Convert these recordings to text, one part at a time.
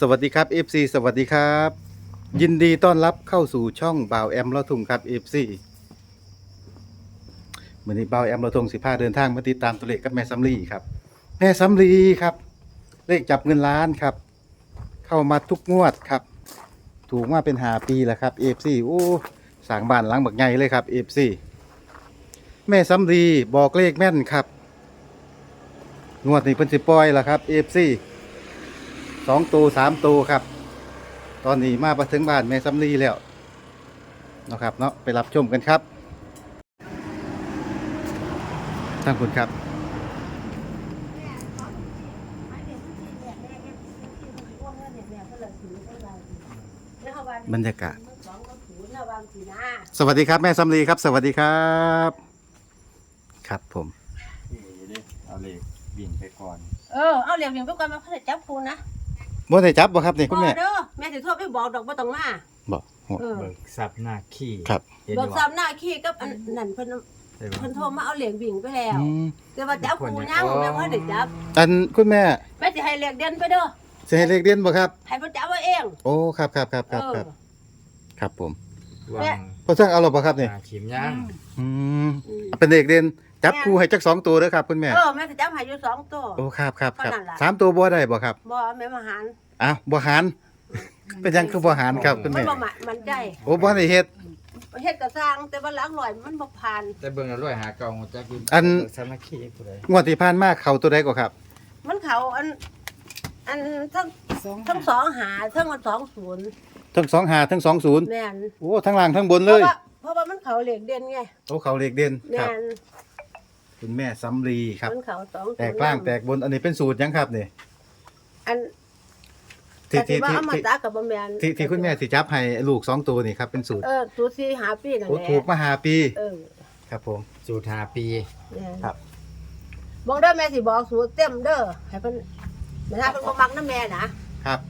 สวัสดีครับ FC สวัสดีครับ ยินดีต้อนรับเข้าสู่ช่องบ่าวแอมละทุ่งครับ FC มือนี้บ่าวแอมละทุ่งสิพาเดินทางมาติดตามตัวเลขกับแม่สำลีครับ แม่สำลีครับ เลขจับเงินล้านครับ เข้ามาทุกงวดครับ ถูกมาเป็นหาปีแล้วครับ FC โอ้สร้างบ้านหลังบักใหญ่เลยครับ FC แม่สำลีบอกเลขแม่นครับ งวดนี้เพิ่นสิปล่อยแล้วครับ FC สองตัวสามตัวครับ ตอนนี้มาประถึงบ้านแม่สำลีแล้วเนาะครับเนาะไปรับชมกันครับท่านคุณครับ บรรยากาศ สวัสดีครับ แม่สำลีครับ สวัสดีครับ ครับผมนี่ดิเอาเหล็กบิ่งไปก่อน เออ เอาเหลี่ยมเหลี่ยมไปก่อนมาเพื่อจับคูนะ บ่ได้จับบ่ครับนี่คุณแม่เด้อแม่สิโทรไปบอกดอกบ่ต้องมาบ่โห เออเบิกซับหน้าขี้ครับ เห็นเบิอกยู่ซ้ำบ่หน้าขี้กับอันนั่นเพิ่นใช่ปะ เพิ่นโทรมาเอาเหลี่ยมวิ่งไปแล้ว อืมแต่ว่าจับคูยังแม่บ่ได้จับอันคุณแม่แม่สิให้เหลี่ยมเด่นไปเด้อจะให้เลขเด่นบ่ครับ ให้เพิ่นจับเอาเองโอ้ครับครับครับครับเอคอรับครับผมวาแม่งพอเรื่องเอาหรอบ่ครับนี่ หน้าขีมย่างอืมอืมเป็นเลขเด่น จับคู่ให้จักสองตัวเด้อครับคุณแม่ เออแม่สิจับให้อยู่สองตัว โอ้ครับครับครับเท่านั้นล่ะ สามตัวบ่ได้บ่ครับบ่แม่มาหารอ้าวบ่หารเป็นหยังคือบ่หารครับคุณมันแม่บ่มามันใจโอ้บ่ได้เฮ็ด เฮ็ดก็สร้างแต่ว่าหลังลอยมันบ่ผ่านแต่เบิ่งแล้วรวยหาเก่าจักอยู่อันเบิกซับหน้าขี้ผู้ใดงวดที่ผ่านมาเข้าตัวใดก็ครับ มันเขาอัน อันทั้งทั้งสองหาทั้งมันสองศูนย์ทั้ง2 5ทั้ง2 0แม่นโอ้ทั้งล่างทั้งบนเพเลราะยว่าเพราะว่ามันเขาเหล็กเด่นไงโอ้เขาเลขเด่นคแม่รับน คุณแม่สำลีครับ มันเขาสองแตกล่างแตกบนอันนี้เป็นสูตรหยังครับนี่อันที่ที่ที่ว่าที่เอามาที่ตากับบะแมนที่ที่คุณแม่สิจับให้ลูกสองตัวนี่ครับเป็นสูตรเออสูสีหาปีนั่นโอ้แหละถูกมาหาปี เออครับผม สูตรหาปีแม่นครับ บอกเด้อแม่สิบอกสูตรเต็มเด้อให้เพิ่นแม่ถ้าเพิ่นบ่มักนะแม่นะครับ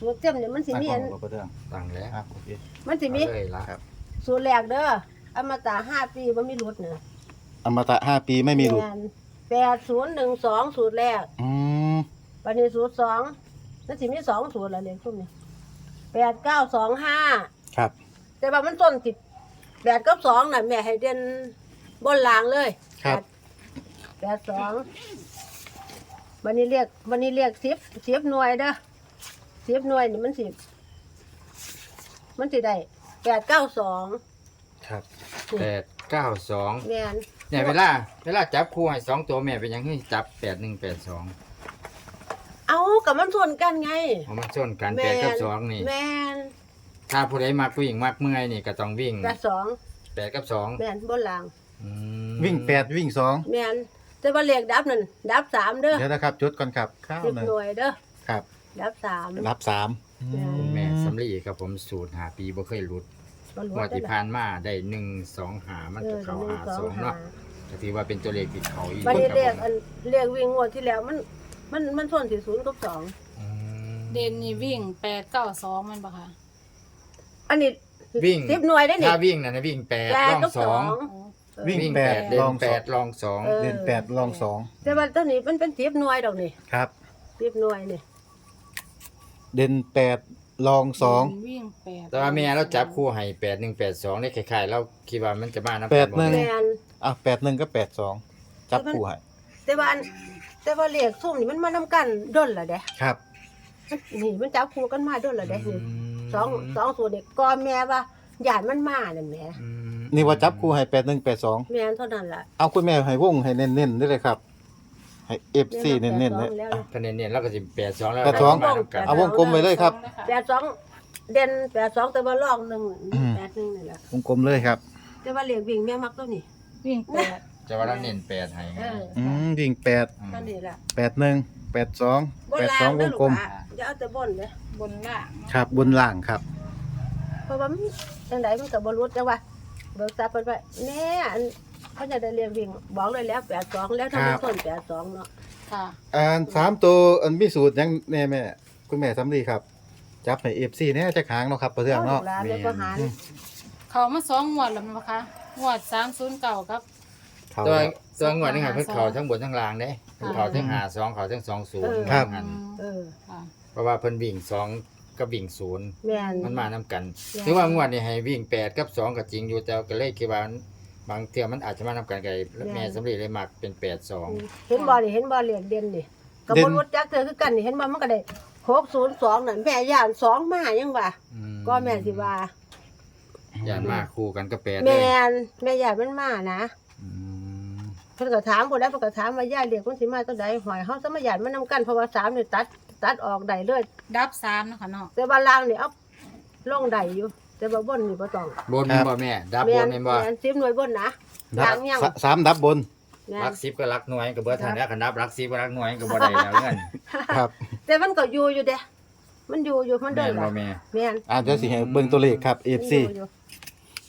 สูตรเต็มเนี่ยมันสิมีอันตั้งกล้องบ่เรื่องตั้งแล้วครับโอเคมันสิมีเอาเลยละครับสูตรแรกเด้อเอามาตาห้าปีบ่มีหลุดเน่ะ อมตะห้าปีไม่มีหลุดแม่น8012สูตรแรกอืมบัดนี้สูตรสองมันสิมีสองสูตรละเลขพวกนี้8925ครับ แต่ว่ามันต้นติดแปดกับสองน่ะแม่ให้เด่นบนลางเลยครับแปดสองวันนี้เรียกวันนี้เรียกสิบสิบหน่วยเด้อสิบหน่วยนี่มันสิมันสิได้แปดเก้าสองครับแปด เก้าสองแม่นเนี่ยเวลาเวลาจับคู่ให้สองตัวแม่เป็นหยังให้จับแปดหนึ่งแปดสองเอากับมันส่วนกันไงเพราะมันชนกันแปดกับสองนี่แม่นถ้าผู้ใดมักวิ่งมักเมื่อยนี่ก็ต้องวิ่งแปดสองแปดกับสองแม่นบนลางอืมวิ่งแปดวิ่งสองแม่นแต่ว่าเรียกดับนั่นดับสามเด้อเดี๋ยวนะครับจดก่อนครับข้าวสิบหนึ่งหน่วยเด้อครับ ดับสาม รับสามอืคุณแม่สำลีครับผมสูตรหาปีบ่เคยหลุด บ่รู้งวดได้ที่ล่ะผ่านมาได้หนึ่งสองหามันเอก็อเข้าหนึ่หางสสอองงหาเนาะก็ถือว่าเป็นตัวเลขที่เขาอีกวันนี้ครับเรียกผมอันเรียกวิ่งงวดที่แล้วมัน มันมันส่วนที่ศูนย์กับสองอืมเด่นนี่วิ่งแปดเก้าสองมันปะคะอันนี้วิ่งสิบหน่วยได้นี่ถ้าวิ่งนะนะวิ่งแปดแปดลองกับสสอองง วิ่งวิ่งแปแปดดเดิลนองแปสอดงลองสองเออเล่นแปดลองสองแต่ว่าตัวนี้มันเป็นสิบหน่วยดอกนี่ครับสิบหน่วยนี่เด่นแปด ลองสองวิ่งแปดแต่ว่าแม่เราจับคู่ให้แปดหนึ่งแปดสองได้คล้ายๆเราคิดว่ามันจะมานะแปดหนึ่งแมนอะแปดหนึ่งก็แปดสองจับคู่ให้แต่ว่าอันแต่ว่าเรียกซุ่มนี่มันมานำกันด้นละเด้ครับนี่มันจับคู่กันมาด้นละเด้นี่สองสองส่วนนี่ก่อนแม่ว่าญาติมันมานั่นแหม่อืมนี่ว่าจับคู่ให้แปดหนึ่งแปดสองแม่นเท่านั้นล่ะเอาคุณแม่ให้วงให้เน้นๆได้เลยครับ ให้เอฟซีเน้นๆเลยแล้วอะคะแนนเนี่ยเราก็จะแปดสองแล้วแปดสอง มานํกันเอาวงกลมไว้เลยครับ แปดสองเด่นแปดสองแต่ว่าลองหนึ่งอืม แปดหนึ่งนี่แหละวงกลมเลยครับ แต่ว่าเรียกวิ่งแม่มักตัวนี้วิ่งแปดจะว่าเราเน้นแปดให้ไงเอออืมวิ่งแปดอืมตัวนี้แหละแปดหนึ่งแปดสองบนแปดล่าสองงวเด้องลูกลกมอะอย่าเอาแต่บนเด้บนล่างเนาะครับบนล่างครับ เพราะว่ามันจังไดมันก็บ่รู้จังว่าเบิกทรัพย์เพิ่นว่าแน่อัน เขาจะได้เรียนวิ่งบอกเลยแล้ว82แล้วทำไมต้น82เนาะค่ะอันสามตัวอันมีสูตรหยังแน่แม่คุณแม่สำลีครับ จับให้เอฟซีเนี่ยจะค้างเนาะครับประเทืองเนาะลูกหลานแล้วก็หารอืมเขามาสองงวดแล้วมั้งคะงวดสามศูนย์เก่ากับ เขาตัวแล้ว ตัวงวดนี่ค่ะเพิ่นเขาทั้งบนทั้งล่างเด้เพิ่นเขาทั้งหาสองเขาทั้งสองศูนย์ครับว่างั้นเออ ค่ะเพราะว่าเพิ่นวิ่งสองกับวิ่งศูนย์แม่น มันมานํกัน ใช่ถึงว่างวดนี้ให้วิ่งแปดกับสองก็จริงอยู่แต่ก็เลยคิดว่า บางเทื่อมันอาจจะมานํกันไกแม่สำเร็จเลยมักเป็นแปดสองเห็นบ่นี่เห็นบ่เหลียกเด่นนี่ก็บ่รู้จักเธอคือกันนี่เห็นบ่มันก็ได้602นั่นแม่ย่านสองมายังว่าก็แม่สิว่าอย่ามาคู่กันก็แปดเลยแม่นแม่ย่านมันมานะอืมเพิ่นก็ถามพุ่นแล้วเพิ่นก็ถามว่าย่าเรียกมันสิมาตัวใดหอยเฮาสมาย่านมันนํกันเพราะว่าสามนี่ตัด ตัดออกได้เลยดับสามเนาะคะเนาะแต่ว่าล่างนี่เอาลงได้อยู่ แต่ว่าบนนี่บ่ต้องบนแม่นบ่แม่ ดับบนแม่นบ่แม่น10หน่วยบนนะดัล่าบงยังสะสามดับบน แม่รันกสิบก็รักหน่วยก็เบิดทันแล้วคันนับรักสิบก็รักหน่วยก็บ่ได้แล้วเงินครับ แต่มันก็อยู่อยู่เด้มันอยู่อยู่มันเดิแม่นนได้บ่แม่ แม่นอ่าเดี๋ยวสิให้เบิ่งตัวเลขครับ FC มันอยู่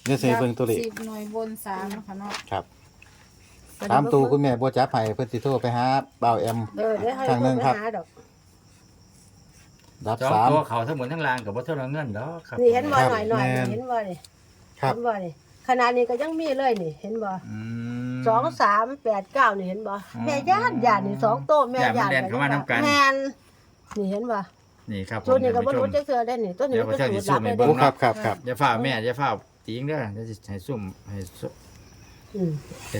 เดี๋ยวสิให้เบิ่งตัวเลขสิบหน่วยบนสามเนาะคะเนาะครับอยู่ตามตูคุณแม่บ่จับให้เพิ่นสิโทรไปหาบ่าวแอมเออเดี๋ยวให้ทางหนึ่งครับไปหาดอก ดับสองสาม ตัวเขาทั้งหมดทั้งรางก็บ่เท่าเงินดอกครับนี่เห็นบ่ครับหน่อยหน่อยแม่น เห็นบ่นี่ครับเห็นบ่นี่ขนาดนี้ก็ยังมีเลยนี่ เห็นบ่อืม สองสามแปดเก้านี่เห็นบ่อ๋อแม่ย่านย่านนี่สองโต๊ะแม่ย่านย่านมันแล่นเข้ามานํกัน แม่นนี่เห็นบ่นี่ครับผมชุดนี่ก็บ่ท่านรู้ผู้ชจัมกเทื่อได้นี่ตัวนี้เดี๋ยวเป็นพระเจ้าสูสิตรลับสู้ให้เลยเบิ่เด้ โอ้ครับครับครับ อย่าฝ้าแม่อย่าฝ้าติงเด้อเดี๋ยวสิให้ซุ่มให้ซุ่ม อืม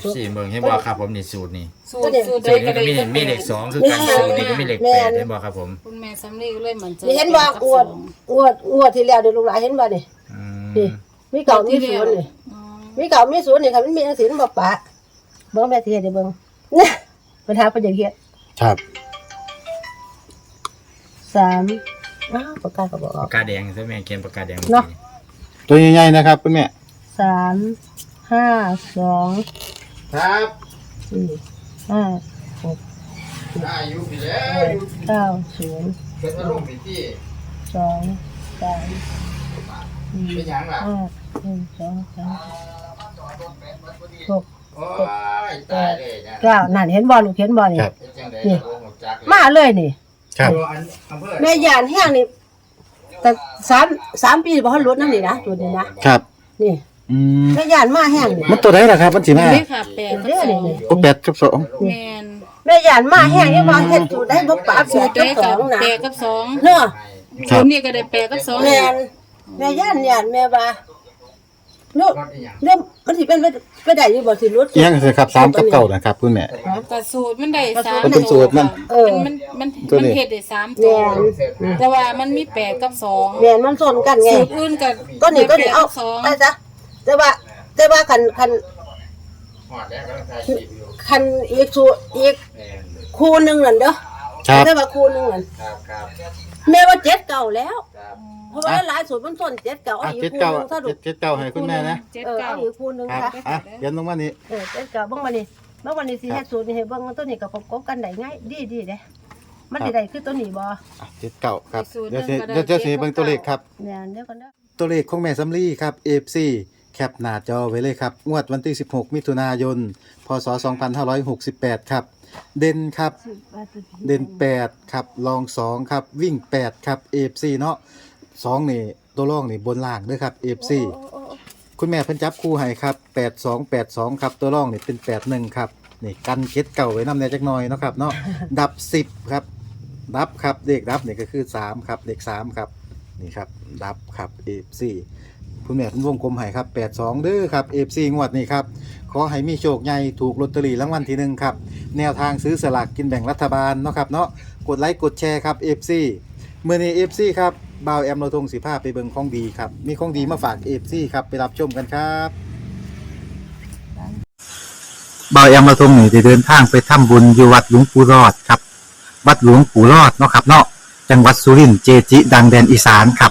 FC เบิ่งเห็นบ่ครับผมนี่สูตรนี่สูตรสูตรสูใดตรก็นี้ได้ก็มีมีเลขสองคือกันแม่นสูตรนี้ก็มีเลขแม่แปดนเห็นบ่ครับผมคุณแม่สำลีก็เลยเหมือนจะนี่เห็นบ่อวดอวดอวดที่แล้วเดี๋ยวลูกหลานเห็นบ่นี่อืมนี่มีเก่ามีศูนย์นี่อ๋อมีเก่ามีศูนย์นี่ค่ะมันมีหนังสือมันบ่ปะเบิ่งแม่สิเฮ็ดให้เบิ่งนะปัญหาเพิ่นอยากเฮ็ดครับ สามอ้าวปากกาก็บ่ออกปากกาแดงใช่ไหมเขียนปากกาแดงเนาะ ตัวใหญ่ๆนะครับคุณแม่สาม ห้าสองครับสี่ห้าหกอายุพี่แล้แปวดเก้าศูนย์เป็นอารมณ์พี่ที่สองสามสี่เป็นหยังล่ะห้าหนึ่งสองสามหกโอ้ยตายเลยนะเก้านั่นเห็นบ่ลูกเห็นบ่นี่ครับ เป็นจังได๋นี่โอ้โหจักเลยมาเลยนี่ครับ ตัวอันอำเภอแม่ยานแห้งนี่แต่สามสามปีบ่ทันลดน้ำนี่นะตัวนี้นะครับ นี่ อืมแม่ยานมาแห้งนี่มันตัวไหนล่ะครับ มันสิมานี่ค่ะแปดกับสองโอ้แปดกับสองแมนแม่ยานมาแห้งยังว่าเฮ็ดสูตรได้บ่ปากสูสูตตรรได้เจ้าขกัอบงนะแปดกับสองเนาะครัสูบตรนี้ก็ได้แปดกับสองแม่นแม่ย่านย่านแม่ว่าลูกรถอีหยังเรื่องมันสิเป็นไปไปได้อยู่บ่สิรถอีหยังคือครับสามกับเก้านะครับคุณแม่ แต่สูตรมันได้สามมันเป็นสูตรมันเออ มันมันตัวนี้มันเฮ็ดได้สามตัแม่วนแต่ว่ามันมีแปดกับสองแม่นมันสนกันไงสูตรอื่นกับก็นี่ก็นี่เอาสองได้จ้ะ แต่ว่า แต่ว่าคันคันหอดแล้วกำลังถ่ายคลิปอยู่คันอีกสูตรอีกแม่นคู่หนึงนั่นเด้อครับแต่ว่าคู่หนึงนั่นครับครับแม่ว่าเจ็ดเก่าแล้ว ครับเพราะว่าหลายสูตรมันสนเจ็ดเก่าเอาอะอีกเจ็ดคู่เก้าหนึงถ้าดูเจ็ดเจ็ดเก้าให้คุณแม่นะเจ็ดเออเก้าเอาอีกคู่หนึงครับค่ะอะเขียนลงมานี่ เออเจ็ดเก่าเบิ่งมานี่เบิ่งวันนี้สิเฮ็ดสูตรนี่ให้เบิ่งตัวนี้กับประกบกันได้ง่ายดีดีเด้มันสิได้คือตัวนี้บ่อะเจ็ดเก้าครับ เดี๋ยวสิเดี๋ยวเดี๋ยวสิเบิ่งตัวเลขครับ แม่นเดี๋ยวก่อนเด้อ ตัวเลขของแม่สำลีครับ FC แคปหน้าจอไว้เลยครับ งวดวันที่ 16 มิถุนายน พศ 2568 ครับ เด่นครับ เด่น 8 ครับรอง 2 ครับ วิ่ง 8 ครับ FC เนาะ2นี่ ตัวรองนี่บนล่างด้วยครับ FC คุณแม่เพิ่นจับคู่ให้ครับ 8282 ครับ ตัวรองนี่เป็น 81 ครับ นี่กันเก็ดเก่าไว้นำในจักหน่อยเนาะครับเนาะ ดับ 10 ครับ ดับครับ เลขดับนี่ก็คือ 3 ครับ เลข3ครับ นี่ครับ ดับครับ F4 คุณแม่เพิ่นวงกลมให้ครับ 82เด้อครับ F4 งวดนี้ครับ ขอให้มีโชคใหญ่ถูกลอตเตอรี่รางวัลที่หนึ่งครับ แนวทางซื้อสลากกินแบ่งรัฐบาลเนาะครับเนาะ กดไลค์กดแชร์ครับ F4 เมื่อนี้ F4 ครับบ่าวแอมเรทงสีผ้าไปเบิ่งของดีครับ มีของดีมาฝาก F4 ครับ ไปรับชมกันครับบ่าวแอมเรทงนี่ได้เดินทางไปทำบุญอยู่วัดหลวงปู่รอดครับ วัดหลวงปู่รอดเนาะครับเนาะ จังหวัดสุรินทร์เจจิ ดังแดนอีสานครับ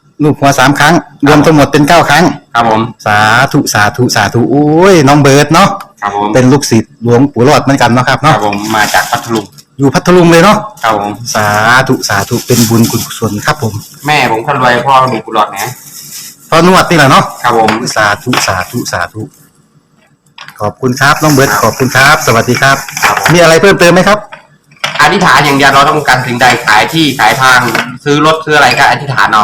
ลูกหัวสามครั้ง รวมทั้งหมดเป็นเก้าครั้ง ครับผม สาธุสาธุสาธุโอ้ยน้องเบิร์ดเนาะครับผมเป็นลูกศิษย์หลวงปู่รอดเหมือนกันเนาะครับครับเนาะผมมาจากพัทลุงอยู่พัทลุงเลยเนาะครับผม สาธุสาธุเป็นบุญคุณกุศลครับผมแม่ผมคนรวยพ่อมีกุหลาบนะพอนวดนี่แหละเนาะครับผม สาธุสาธุสาธุขอบคุณครับน้องเบิร์ดขอบคุณครับ สวัสดีครับ ครับผม มีอะไรเพิ่มเติมไหมครับ อธิษฐานอย่างเดียวเราต้องการสิ่งใดขายที่ขายทาง ซื้อรถซื้ออะไรก็อธิษฐานเอา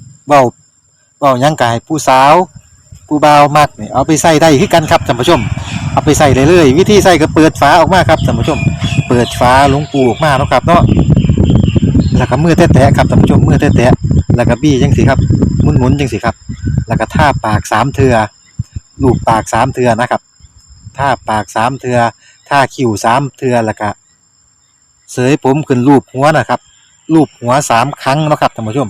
เบาเบายังกายผู้สาวผู้บ่าวมักนี่เอาไปใส่ได้คือกันครับท่านผู้ชม เอาไปใส่เลยเลยวิธีใส่ก็เปิดฝาออกมาครับท่านผู้ชม เปิดฝาหลวงปูออกมาเนาะครับเนาะแล้วก็มือแตะๆครับท่านผู้ชมมือแตะๆแล้วก็บี้จังสิครับหมุนๆจังสิครับ แล้วก็ท่าปากสามเทือลูบปากสามเทือนะครับท่าปากสามเทือท่าคิ้วสามเทือแล้วก็เสยผมขึ้นรูปหัวนะครับรูปหัวสามครั้งนะครับท่านผู้ชม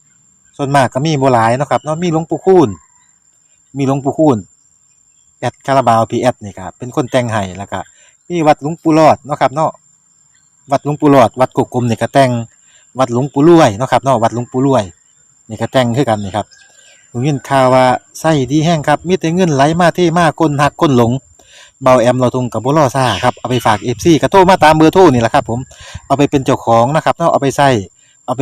ส่วนมากก็มีบ่หลายเนาะครับเนาะมีหลวงปู่คูณมีหลวงปู่คูณแอดคาราบาวพีแอดนี่ครับเป็นคนแต่งให้แล้วก็มีวัดหลวงปู่รอดเนาะครับเนาะวัดหลวงปู่รอด วัดกกกลมนี่ก็แต่งวัดหลวงปู่รวยเนาะครับเนาะวัดหลวงปู่รวยนี่ก็แต่งคือกันนี่ครับผมยินข่าวว่าไส้ดีแห้งครับมีแต่เงินไหลมาเทมากคนหักคนหลงเบาแอมเราทงกับบุรอซ่าครับเอาไปฝากเอฟซีกระโทรมาตามเบอร์โทรนี่แหละครับผมเอาไปเป็นเจ้าของนะครับเนาะเอาไปใส่เอาไป